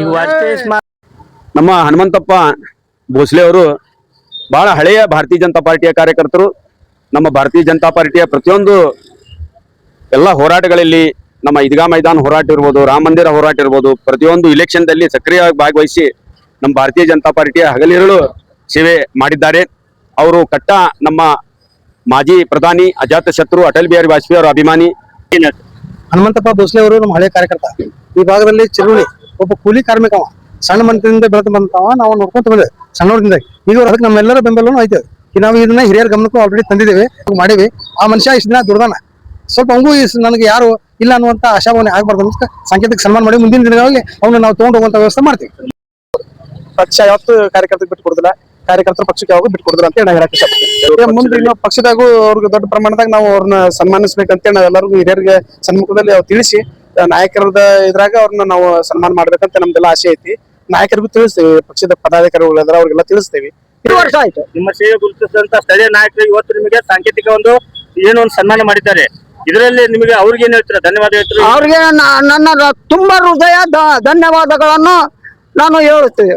ಈಗ ವಾಜಪೇಯಿ ಸ್ಮಾರಕ ನಮ್ಮ ಹನುಮಂತಪ್ಪ ಭೋಸ್ಲೆ ಅವರು ಬಹಳ ಹಳೆಯ ಭಾರತೀಯ ಜನತಾ ಪಾರ್ಟಿಯ ಕಾರ್ಯಕರ್ತರು. ನಮ್ಮ ಭಾರತೀಯ ಜನತಾ ಪಾರ್ಟಿಯ ಪ್ರತಿಯೊಂದು ಎಲ್ಲ ಹೋರಾಟಗಳಲ್ಲಿ ನಮ್ಮ ಈದ್ಗಾ ಮೈದಾನ ಹೋರಾಟ ಇರ್ಬೋದು ರಾಮ ಮಂದಿರ ಹೋರಾಟ ಇರ್ಬೋದು ಪ್ರತಿಯೊಂದು ಇಲೆಕ್ಷನ್ದಲ್ಲಿ ಸಕ್ರಿಯವಾಗಿ ಭಾಗವಹಿಸಿ ನಮ್ಮ ಭಾರತೀಯ ಜನತಾ ಪಾರ್ಟಿಯ ಹಗಲಿರುಳು ಸೇವೆ ಮಾಡಿದ್ದಾರೆ. ಅವರು ಕಟ್ಟ ನಮ್ಮ ಮಾಜಿ ಪ್ರಧಾನಿ ಅಜಾತ ಶತ್ರು ಅಟಲ್ ಬಿಹಾರಿ ವಾಜಪೇಯಿ ಅವರ ಅಭಿಮಾನಿ. ಹನುಮಂತಪ್ಪ ಭೋಸ್ಲೆ ಅವರು ನಮ್ಮ ಹಳೆ ಕಾರ್ಯಕರ್ತ. ಈ ಭಾಗದಲ್ಲಿ ಚಿರುಳಿ ಒಬ್ಬ ಕೂಲಿ ಕಾರ್ಮಿಕ ಸಣ್ಣ ಮನದಿಂದ ಬೆಳೆದು ಬಂದವ ನಾವು ನೋಡ್ಕೊಂತ ಬಂದೆ ಸಣ್ಣವ್ರಿಂದ ಈಗ ಅದಕ್ಕೆ ನಮ್ಮೆಲ್ಲರ ಬೆಂಬಲನೂ ಐತೆ. ನಾವು ಇದನ್ನ ಹಿರಿಯರ ಗಮನಕ್ಕೂ ಆಲ್ರೆಡಿ ತಂದಿದ್ದೇವೆ ಮಾಡಿವಿ. ಆ ಮನುಷ್ಯ ಇಷ್ಟು ದಿನ ದುರ್ದಾನ. ಸ್ವಲ್ಪ ಹಂಗೂ ಇಸ್ ನನಗೆ ಯಾರು ಇಲ್ಲ ಅನ್ನುವಂತ ಆಶಾಭಾವನೆ ಆಗ್ಬಾರ್ದು ಅಂತ ಸಂಕೇತಕ್ಕೆ ಸನ್ಮಾನ ಮಾಡಿ ಮುಂದಿನ ದಿನಗಳಲ್ಲಿ ಅವನ್ನ ನಾವು ತಗೊಂಡು ಹೋಗುವಂತ ವ್ಯವಸ್ಥೆ ಮಾಡ್ತೀವಿ. ಪಕ್ಷ ಯಾವತ್ತು ಕಾರ್ಯಕರ್ತರಿಗೆ ಬಿಟ್ಟು ಕೊಡುದಿಲ್ಲ. ಕಾರ್ಯಕರ್ತರ ಪಕ್ಷಕ್ಕೆ ಯಾವಾಗ ಬಿಟ್ಟು ಕೊಡುದಿಲ್ಲ ಅಂತ ಹೇಳಿ ಹೇಳಕ್ ಇಷ್ಟಪಡ್ತೀನಿ ಮುಂದೆ ಇನ್ನು ಪಕ್ಷದಾಗೂ ಅವ್ರಿಗೆ ದೊಡ್ಡ ಪ್ರಮಾಣದಾಗ ನಾವು ಅವ್ರನ್ನ ಸನ್ಮಾನಿಸ್ಬೇಕಂತ ನಾವು ಎಲ್ಲರಿಗೂ ಹಿರಿಯರಿಗೆ ಸನ್ಮುಖದಲ್ಲಿ ಅವ್ರು ತಿಳಿಸಿ ನಾಯಕರದ ಇದ್ರಾಗ ಅವ್ರನ್ನ ನಾವು ಸನ್ಮಾನ ಮಾಡ್ಬೇಕಂತ ನಮ್ದೆಲ್ಲ ಆಸೆ ಐತಿ. ನಾಯಕರಿಗೂ ತಿಳಿಸ್ತೇವೆ ಪಕ್ಷದ ಪದಾಧಿಕಾರಿಗಳು ಅವರಿಗೆಲ್ಲ ಅವ್ರಿಗೆಲ್ಲ ತಿಳಿಸ್ತೇವೆ. ವರ್ಷ ಆಯ್ತು. ನಿಮ್ಮ ಸೇವೆ ಗುರುತಿಸಿದಂತ ಸ್ಥಳೀಯ ನಾಯಕರು ಇವತ್ತು ನಿಮಗೆ ಸಾಂಕೇತಿಕ ಒಂದು ಏನು ಒಂದು ಸನ್ಮಾನ ಮಾಡಿದ್ದಾರೆ. ಇದರಲ್ಲಿ ನಿಮಗೆ ಅವ್ರಿಗೆ ಏನ್ ಹೇಳ್ತೀರಾ? ಧನ್ಯವಾದ ಹೇಳ್ತೀರಾ? ಅವ್ರಿಗೆ ನ- ನನ್ನ ತುಂಬಾ ಹೃದಯ ಧನ್ಯವಾದಗಳನ್ನು ನಾನು ಹೇಳುತ್ತೇನೆ.